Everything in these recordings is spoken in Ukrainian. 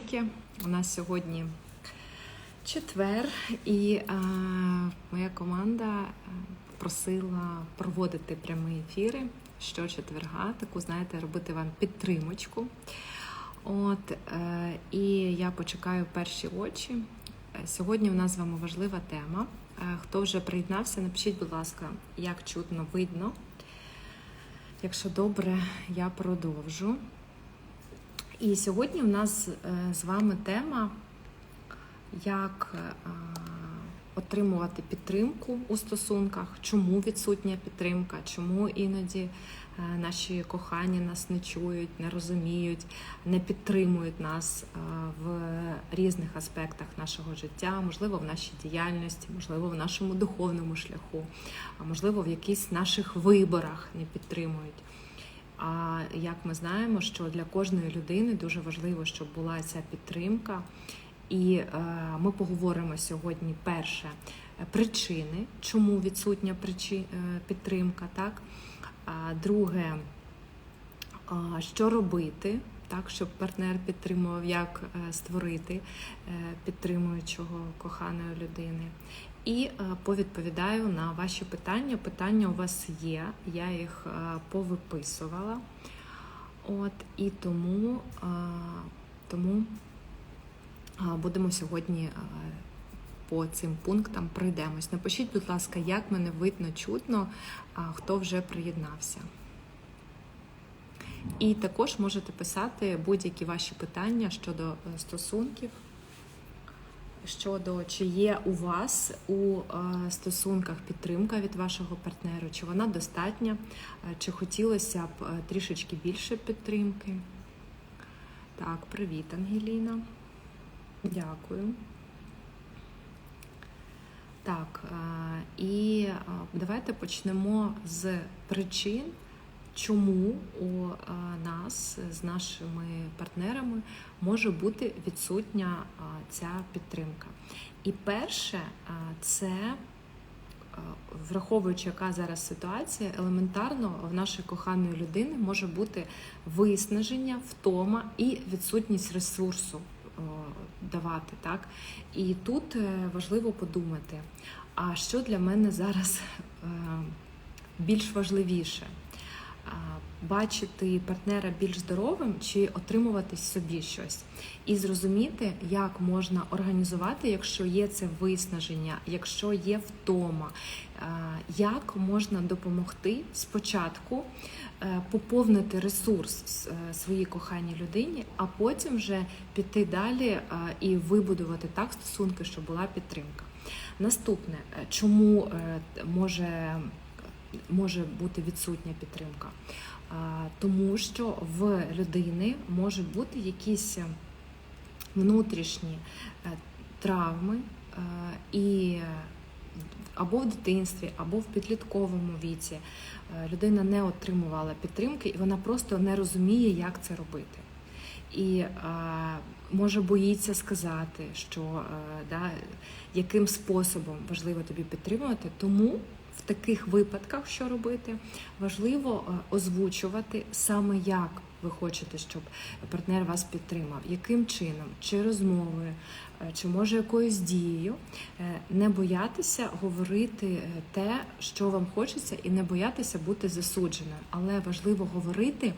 стосунки. У нас сьогодні четвер, і е, моя команда е, просила проводити прямі ефіри щочетверга, таку, знаєте, робити вам підтримочку. От, е, І я почекаю перші очі. Сьогодні у нас з вами важлива тема. Е, Хто вже приєднався, напишіть, будь ласка, як чутно видно. Якщо добре, я продовжу. І сьогодні у нас е, з вами тема, як е, отримувати підтримку у стосунках, чому відсутня підтримка, чому іноді е, наші кохані нас не чують, не розуміють, не підтримують нас в різних аспектах нашого життя, можливо, в нашій діяльності, можливо, в нашому духовному шляху, а можливо, в якихось наших виборах не підтримують. А як ми знаємо, що для кожної людини дуже важливо, щоб була ця підтримка. І е, ми поговоримо сьогодні перше причини, чому відсутня е, підтримка, так? Друге, що робити, так, щоб партнер підтримував, як е, створити е, підтримуючого коханої людини. І е, повідповідаю на ваші питання. Питання у вас є, я їх повиписувала. От, і тому, тому будемо сьогодні по цим пунктам пройдемось. Напишіть, будь ласка, як мене видно, чутно, хто вже приєднався. І також можете писати будь-які ваші питання щодо е, стосунків щодо чи є у вас у е, стосунках підтримка від вашого партнеру, чи вона достатня, е, чи хотілося б трішечки більше підтримки. Так, привіт, Ангеліна. Дякую. Так, і давайте почнемо з причин, чому у е, нас з нашими партнерами може бути відсутня е, ця підтримка. І перше, е, це враховуючи, яка зараз ситуація, елементарно в нашої коханої людини може бути виснаження, втома і відсутність ресурсу давати. Так? І тут важливо подумати, а що для мене зараз більш важливіше? Бачити партнера більш здоровим чи отримувати собі щось, і зрозуміти, як можна організувати, якщо є це виснаження, якщо є втома, як можна допомогти спочатку е, поповнити ресурс е, своїй коханій людині, а потім вже піти далі е, і вибудувати так стосунки, щоб була підтримка. Наступне, е, чому е, може може бути відсутня підтримка. Тому що в людини можуть бути якісь внутрішні е, травми е, і або в дитинстві, або в підлітковому віці е, людина не отримувала підтримки, і вона просто не розуміє, як це робити. І е, може боїться сказати, що е, да, яким способом важливо тобі підтримувати. Тому в таких випадках, що робити, важливо е, озвучувати саме як ви хочете, щоб партнер вас підтримав, яким чином, чи розмовою, е, чи може якоюсь дією, Е, не боятися говорити те, що вам хочеться, і не боятися бути засудженою. Але важливо говорити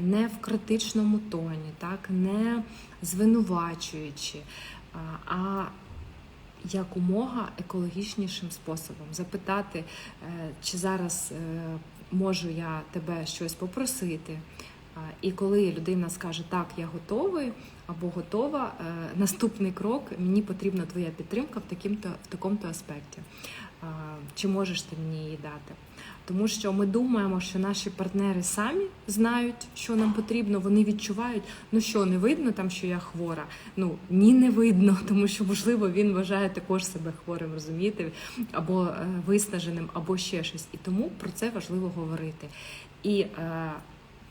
не в критичному тоні, так не звинувачуючи, а якомога екологічнішим способом запитати, е, чи зараз е, можу я тебе щось попросити. І коли людина скаже так, я готовий або готова, е, наступний крок мені потрібна твоя підтримка в таким-то в такому-то аспекті. Чи можеш ти мені її дати? Тому що ми думаємо, що наші партнери самі знають, що нам потрібно. Вони відчувають, ну що не видно там, що я хвора. Ну ні, не видно, тому що можливо він вважає також себе хворим, розумієте, або е, виснаженим, або ще щось. І тому про це важливо говорити. І е,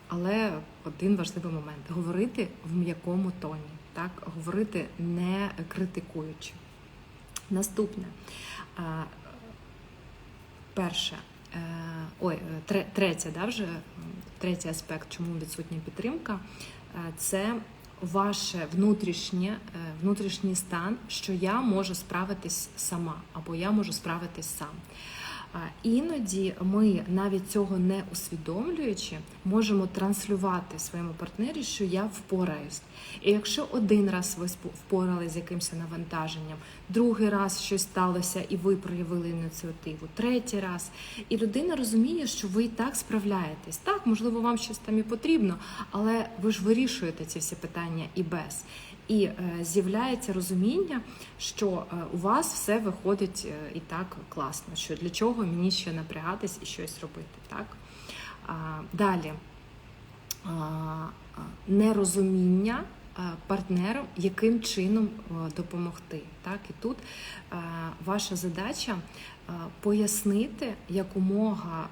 але один важливий момент говорити в м'якому тоні, так говорити не критикуючи. Наступне. Перше, е, ой, е, тре- третє, да, вже третій аспект, чому відсутня підтримка, е, це ваше внутрішнє, внутрішній стан, що я можу справитись сама, або я можу справитись сам. Іноді ми, навіть цього не усвідомлюючи, можемо транслювати своєму партнері, що я впораюсь. І якщо один раз ви впорались з якимось навантаженням, другий раз щось сталося і ви проявили ініціативу, третій раз, і людина розуміє, що ви і так справляєтесь. Так, можливо, вам щось там і потрібно, але ви ж вирішуєте ці всі питання і без. І е, з'являється розуміння, що е, у вас все виходить е, і так класно, що для чого мені ще напрягатись і щось робити. Так? Далі нерозуміння партнеру, яким чином допомогти. Так? І тут ваша задача пояснити якомога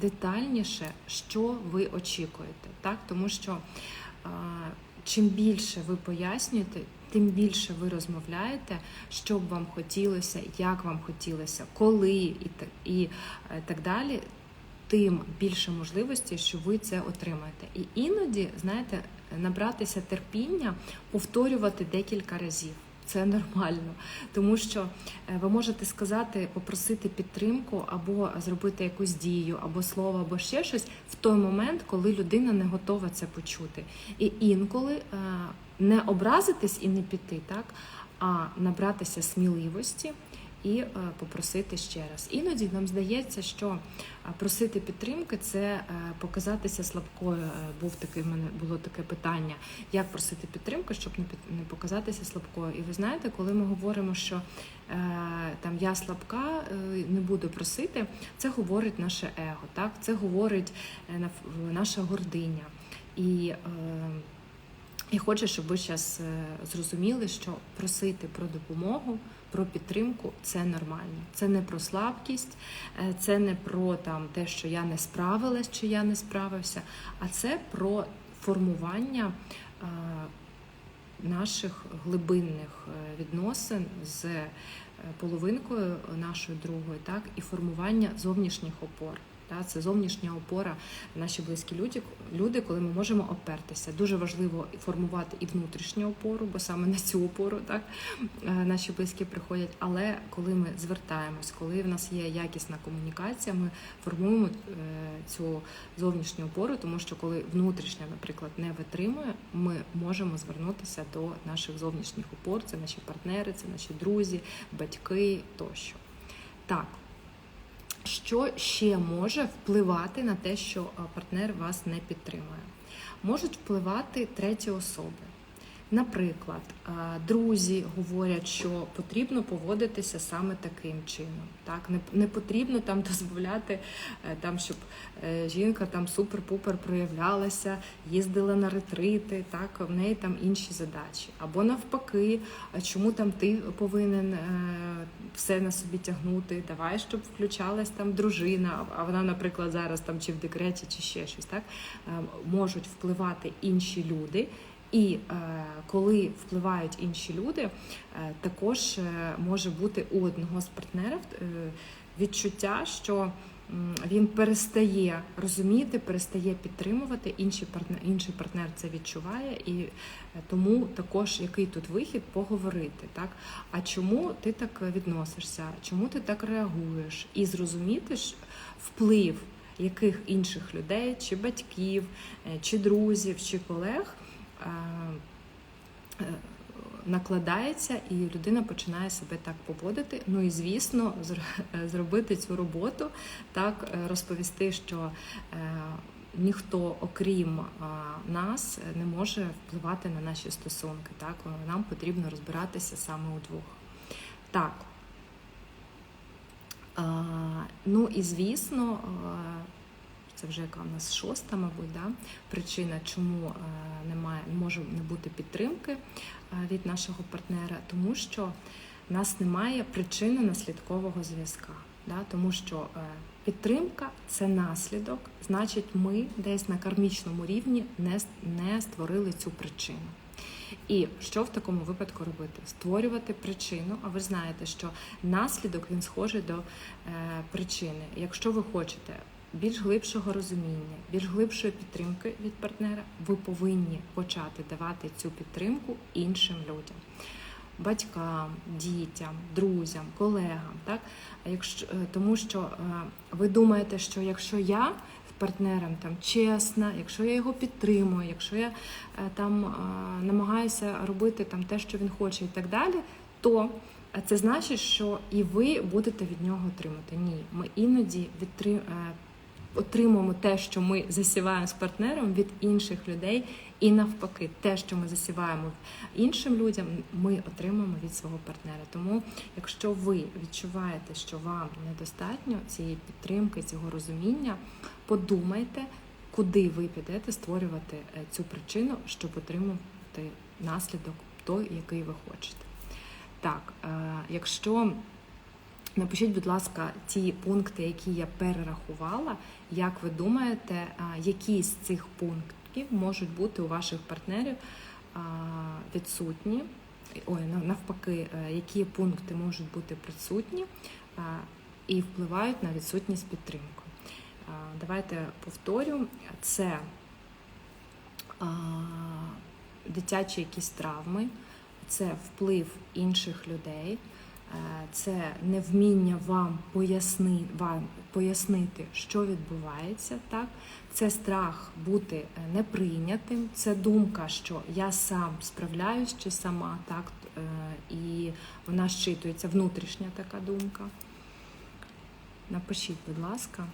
детальніше, що ви очікуєте. Так? Тому що чим більше ви пояснюєте, тим більше ви розмовляєте, що б вам хотілося, як вам хотілося, коли і так, і е, так далі, тим більше можливості, що ви це отримаєте. І іноді, знаєте, набратися терпіння, повторювати декілька разів. Це нормально, тому що е, ви можете сказати, попросити підтримку або зробити якусь дію, або слово, або ще щось в той момент, коли людина не готова це почути. І інколи е, не образитись і не піти, так, а набратися сміливості і е, попросити ще раз. Іноді нам здається, що е, просити підтримки це е, показатися слабкою. Був такий в мене було таке питання, як просити підтримку, щоб не показатися слабкою. І ви знаєте, коли ми говоримо, що там я слабка, не буду просити, це говорить наше его, так це говорить наша гординя. І я хочу, щоб ви зараз зрозуміли, що просити про допомогу, про підтримку це нормально. Це не про слабкість, е, це не про там те, що я не справилась чи я не справився, а це про формування е, наших глибинних е, відносин з половинкою нашою другою, так і формування зовнішніх опор. Це зовнішня опора, наші близькі люди, люди, коли ми можемо опертися. Дуже важливо формувати і внутрішню опору, бо саме на цю опору так, е, наші близькі приходять. Але коли ми звертаємось, коли в нас є якісна комунікація, ми формуємо е, цю зовнішню опору, тому що коли внутрішня, наприклад, не витримує, ми можемо звернутися до наших зовнішніх опор. Це наші партнери, це наші друзі, батьки тощо. Так. Що ще може впливати на те, що партнер вас не підтримує? Можуть впливати треті особи. Наприклад, друзі говорять, що потрібно поводитися саме таким чином. Так, не, не потрібно там дозволяти, е, там, щоб е, жінка там супер-пупер проявлялася, їздила на ретрити, так, в неї там інші задачі. Або навпаки, чому там ти повинен е, все на собі тягнути? Давай, щоб включалась там дружина, а вона, наприклад, зараз там чи в декреті, чи ще щось. Так можуть впливати інші люди. І е, коли впливають інші люди, е, також е, може бути у одного з партнерів відчуття, що він перестає розуміти, перестає підтримувати. Інший партнер, інший партнер це відчуває, і тому також який тут вихід поговорити, так а чому ти так відносишся, чому ти так реагуєш, і зрозуміти ж вплив яких інших людей, чи батьків, чи друзів, чи колег. Е, е, Накладається, і людина починає себе так поводити. Ну і звісно, зробити цю роботу, так е, розповісти, що е, ніхто, окрім нас, не може впливати на наші стосунки. Так, нам потрібно розбиратися саме удвох. Так. Ну і звісно, це вже яка у нас шоста, мабуть, да? причина, чому е, немає, може не бути підтримки е, від нашого партнера, тому що в нас немає причинно-наслідкового зв'язка. Да? Тому що е, підтримка це наслідок, значить, ми десь на кармічному рівні не, створили цю причину. І що в такому випадку робити? Створювати причину. А ви знаєте, що наслідок він схожий до причини. Якщо ви хочете більш глибшого розуміння, більш глибшої підтримки від партнера, ви повинні почати давати цю підтримку іншим людям. Батькам, дітям, друзям, колегам, так а якщо е, тому, що е, ви думаєте, що якщо я з партнером там чесна, якщо я його підтримую, якщо я е, там намагаюся робити там те, що він хоче, і так далі, то це значить, що і ви будете від нього отримати. Ні, ми іноді відтрим... отримуємо те, що ми засіваємо з партнером від інших людей, і навпаки, те, що ми засіваємо іншим людям, ми отримуємо від свого партнера. Тому, якщо ви відчуваєте, що вам недостатньо цієї підтримки, цього розуміння, подумайте, куди ви підете створювати е, цю причину, щоб отримати наслідок той, який ви хочете. Так, е, якщо напишіть, будь ласка, ті пункти, які я перерахувала, як ви думаєте, які з цих пунктів можуть бути у ваших партнерів відсутні? Ой, навпаки, е, які пункти можуть бути присутні і впливають на відсутність підтримки. Давайте повторю, це дитячі якісь травми, це вплив інших людей, це невміння вам поясни, вам пояснити, що відбувається, так? це страх бути е, неприйнятим, це думка, що я сам справляюсь чи сама, так? е, і вона щитується, внутрішня така думка. Напишіть, будь ласка,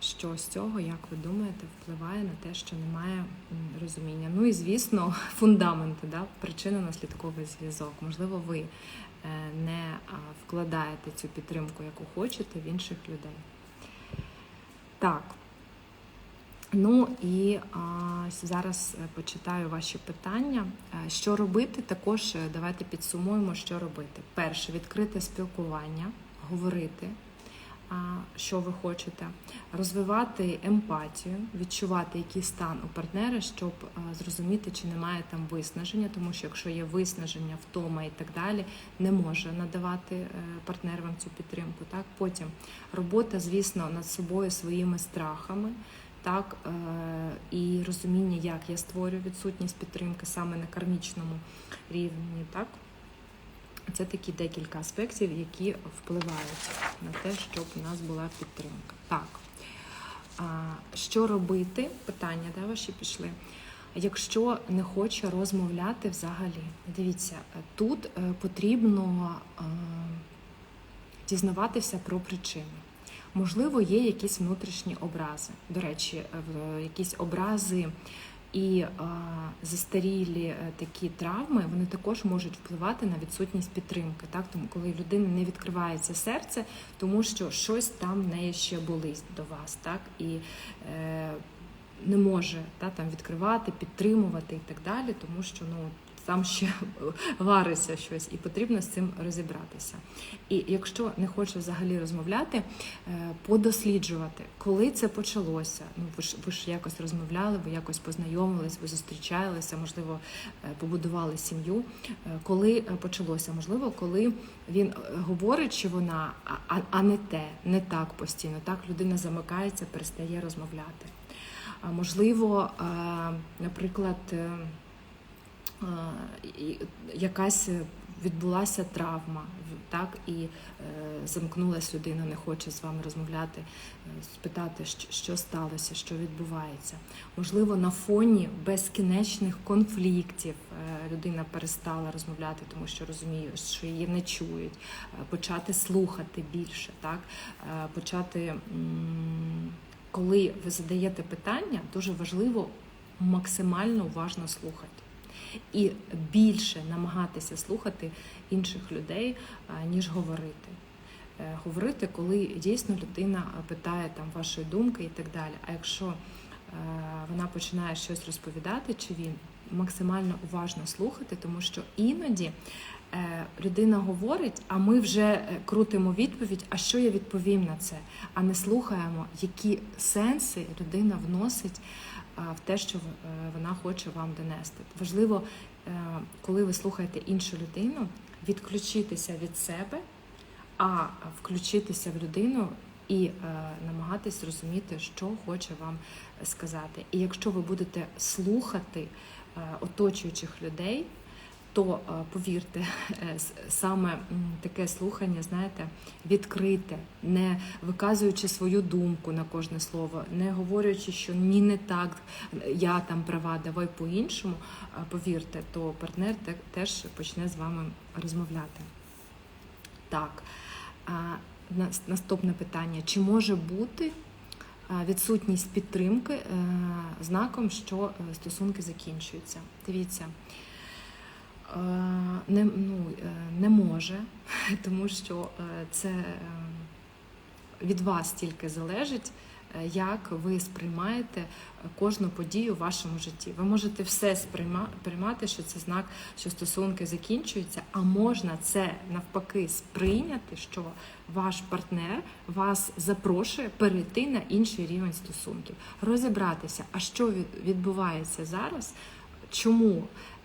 що з цього, як ви думаєте, впливає на те, що немає розуміння. Ну і звісно, фундаменти, да? причинно-наслідковий зв'язок. Можливо, ви е, не вкладаєте цю підтримку, яку хочете, в інших людей. Так. Ну і а, зараз е, почитаю ваші питання. Е, Що робити? Також давайте підсумуємо, що робити. Перше, відкрите спілкування, говорити, що ви хочете, розвивати емпатію, відчувати який стан у партнера, щоб зрозуміти, чи немає там виснаження, тому що якщо є виснаження, втома і так далі, не може надавати е, партнер вам цю підтримку. Так, потім робота, звісно, над собою своїми страхами. Так, е, і розуміння, як я створюю відсутність підтримки саме на кармічному рівні, так це такі декілька аспектів, які впливають на те, щоб у нас була підтримка. Так. Що робити? Питання, де ваші пішли? Якщо не хоче розмовляти взагалі, дивіться, тут е, потрібно е, дізнаватися про причини. Можливо, є якісь внутрішні образи. До речі, е, якісь образи і е, застарілі е, такі травми вони також можуть впливати на відсутність підтримки. Так, тому коли людина не відкривається серце, тому що щось там в неї ще болить до вас, так і е, не може та, там відкривати, підтримувати і так далі, тому що ну. Там ще вариться щось, і потрібно з цим розібратися. І якщо не хоче взагалі розмовляти, е, подосліджувати, коли це почалося. Ну ви ж ви ж якось розмовляли, ви якось познайомились, ви зустрічалися, можливо, е, побудували сім'ю. Е, Коли почалося, можливо, коли він говорить, чи вона, а- а, не те, не так постійно. Так людина замикається, перестає розмовляти. Можливо, наприклад. Е, якась відбулася травма, так і е, замкнулась людина, не хоче з вами розмовляти, е, спитати, що, що сталося, що відбувається. Можливо, на фоні безкінечних конфліктів е, людина перестала розмовляти, тому що розуміє, що її не чують, е, почати слухати більше, так е, почати. м, Коли ви задаєте питання, дуже важливо максимально уважно слухати і більше намагатися слухати інших людей, ніж говорити. Е, Говорити, коли дійсно людина питає там вашої думки і так далі. А якщо е, вона починає щось розповідати, чи він максимально уважно слухати, тому що іноді е, людина говорить, а ми вже крутимо відповідь, а що я відповім на це, а не слухаємо, які сенси людина вносить в те, що е, вона хоче вам донести. Важливо, е, коли ви слухаєте іншу людину, відключитися від себе, а включитися в людину і е, намагатись зрозуміти, що хоче вам сказати. І якщо ви будете слухати е, оточуючих людей, то е, повірте, е, саме таке слухання, знаєте, відкрите, не виказуючи свою думку на кожне слово, не говорячи, що ні, не так, я там права, давай по-іншому. е, Повірте, то партнер теж почне з вами розмовляти. Так, наступне питання: чи може бути відсутність підтримки знаком, що стосунки закінчуються? Дивіться. Е, Не, ну, е, не може, тому що е, це від вас тільки залежить, як ви сприймаєте кожну подію в вашому житті. Ви можете все сприйма- сприймати, що це знак, що стосунки закінчуються, а можна це навпаки сприйняти, що ваш партнер вас запрошує перейти на інший рівень стосунків, розібратися, а що від- відбувається зараз, чому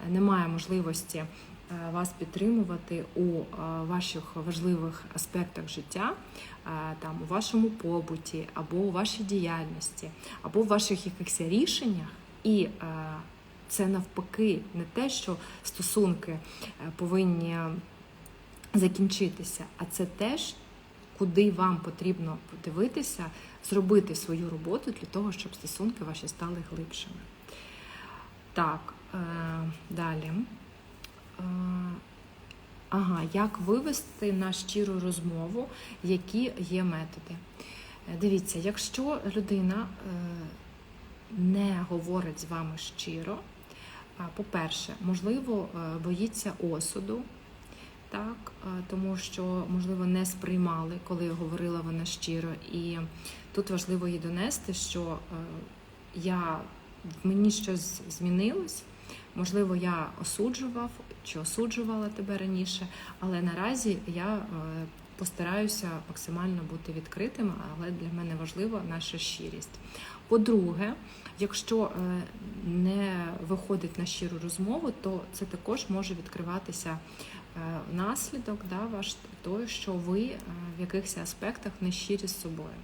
немає можливості е, вас підтримувати у е, ваших важливих аспектах життя, е, там у вашому побуті, або у вашій діяльності, або в ваших якихось рішеннях. І е, це навпаки не те, що стосунки е, повинні закінчитися, а це теж, куди вам потрібно подивитися, зробити свою роботу для того, щоб стосунки ваші стали глибшими. Так, е, далі. Е, ага, як вивести на щиру розмову, які є методи? Е, Дивіться, якщо людина е, не говорить з вами щиро, по-перше, можливо, е, боїться осуду, так, е, тому що, можливо, не сприймали, коли говорила вона щиро. І тут важливо їй донести, що е, я мені щось змінилось. Можливо, я осуджував чи осуджувала тебе раніше, але наразі я е, постараюся максимально бути відкритим, але для мене важлива наша щирість. По-друге, якщо е, не виходить на щиру розмову, то це також може відкриватися е, наслідок, да, ваш той, що ви в якихось аспектах не щирі з собою.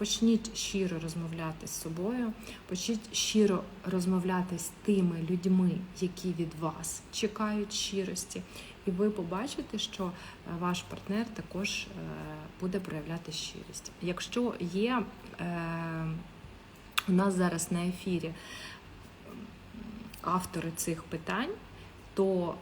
Почніть щиро розмовляти з собою, почніть щиро розмовляти з тими людьми, які від вас чекають щирості, і ви побачите, що е, ваш партнер також е, буде проявляти щирість. Якщо є е, у нас зараз на ефірі автори цих питань, то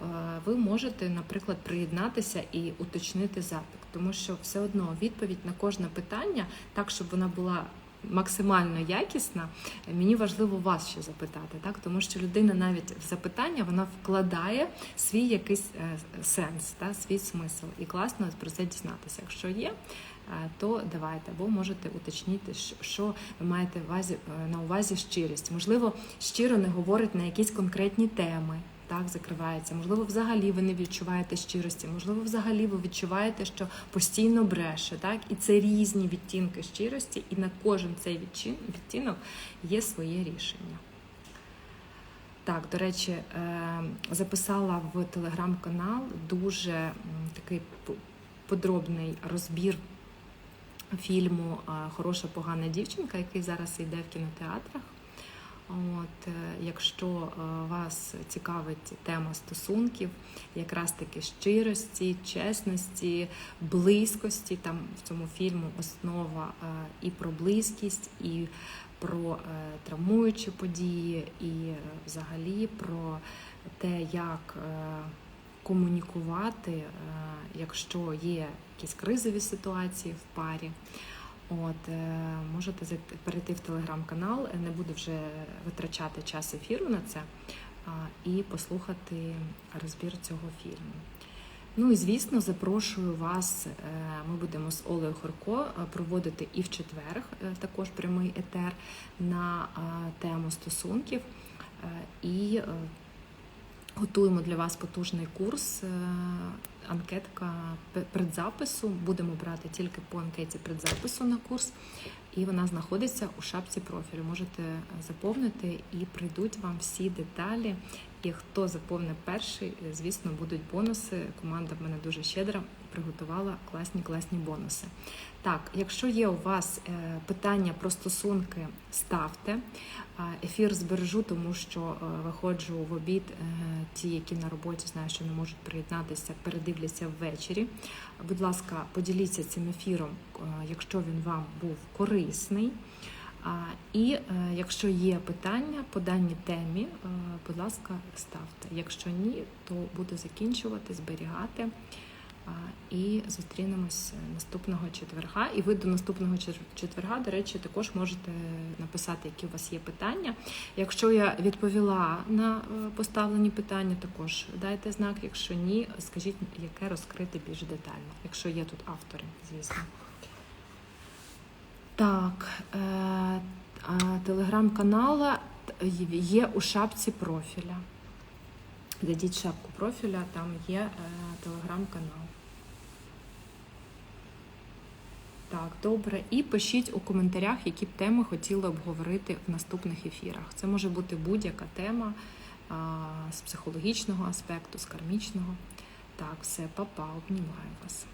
ви можете, наприклад, приєднатися і уточнити запит, тому що все одно відповідь на кожне питання, так щоб вона була максимально якісна, мені важливо вас ще запитати, так тому що людина навіть в запитання вона вкладає свій якийсь е, сенс, та свій смисл, і класно про це дізнатися. Якщо є, е, то давайте, або можете уточнити, що- ви маєте е, на увазі щирість. Можливо, щиро не говорить на якісь конкретні теми. Так, закривається. Можливо, взагалі ви не відчуваєте щирості, можливо, взагалі ви відчуваєте, що постійно бреше, так? І це різні відтінки щирості, і на кожен цей відтінок є своє рішення. Так, до речі, е, записала в телеграм-канал дуже такий подробний розбір фільму е, Хороша погана дівчинка, який зараз йде в кінотеатрах. От, е, якщо е, вас цікавить тема стосунків, якраз таки щирості, чесності, близькості, там в цьому фільму основа е, і про близькість, і про травмуючі події, і взагалі про те, як комунікувати, якщо є якісь кризові ситуації в парі. От, е, можете перейти в телеграм-канал, не буду вже витрачати час ефіру на це, і послухати розбір цього фільму. Ну і звісно, запрошую вас. е, Ми будемо з Олею Хорко е, проводити і в четвер е, також прямий етер на е, тему стосунків. Е, І е, готуємо для вас потужний курс. е, Анкетка предзапису. Будемо брати тільки по анкеті предзапису на курс, і вона знаходиться у шапці профілю. Можете заповнити і прийдуть вам всі деталі І хто заповне перший, е, звісно, будуть бонуси. Команда в мене дуже щедра, приготувала класні класні бонуси. Так, якщо є у вас е, питання про стосунки, ставте. Ефір збережу, тому що е, виходжу в обід. Ті, які на роботі знаю, що не можуть приєднатися, передивляться ввечері. Будь ласка, поділіться цим ефіром, якщо він вам був корисний. І е, якщо є питання по даній темі, е, будь ласка, ставте. Якщо ні, то буду закінчувати, зберігати. І зустрінемось наступного четверга. І ви до наступного четверга, до речі, також можете написати, які у вас є питання. Якщо я відповіла на е, поставлені питання, також дайте знак. Якщо ні, скажіть, яке розкрити більш детально, якщо є тут автори, звісно. Так, е, а, телеграм-канала є у шапці профіля. Зайдіть шапку профіля, там є е, телеграм-канал. Так, добре. І пишіть у коментарях, які б теми хотіли обговорити в наступних ефірах. Це може бути будь-яка тема а, з психологічного аспекту, з кармічного. Так, все, папа, обнімаю вас.